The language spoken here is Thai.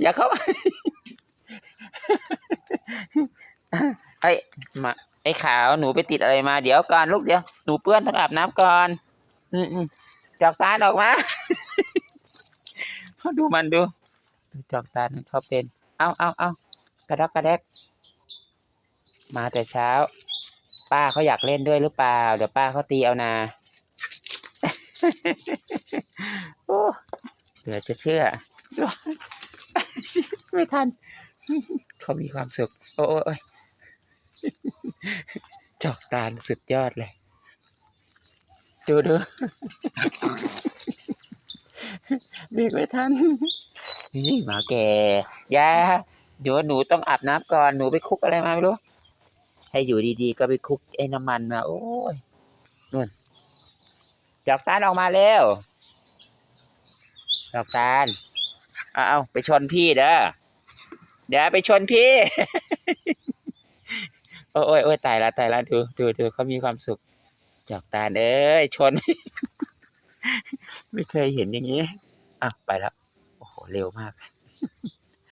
อย่าเข้ามาไอ้มาไอ้ขาวหนูไปติดอะไรมา เดี๋ยวก่อนลูกเดี๋ยวหนูเปื้อนต้องอาบน้ำก่อนอืจอกตาออกมาดูมันดูจอกตาเขาเป็น เอาเอาเอากระดกกระแดก มาแต่เช้า ป้าเขาอยากเล่นด้วยหรือเปล่า เดี๋ยวป้าเขาตีเอานาโอ้เหลือจะเชื่อ ไม่ทันเขามีความสุขโอ้ยโอ้ยจอกตาลสุดยอดเลย ดูดูเบรกไม่ทัน นี่หมาแก่ยาเดี๋ยวหนูต้องอาบน้ำก่อน หนูไปคุกอะไรมาไม่รู้ ให้อยู่ดีๆ ก็ไปคุกไอ้น้ำมันมา โอ้ยนู่นจอกตาลออกมาเร็วจอกตาล เอาเอาไปชนพี่เด้อเดี๋ยวไปชนพี่ โอ้ยโอ้ยตายละตายละดูดูดูเขามีความสุข จอกตาเอ้ยชน ไม่เคยเห็นอย่างนี้อะไปแล้ว โอ้โห เร็วมาก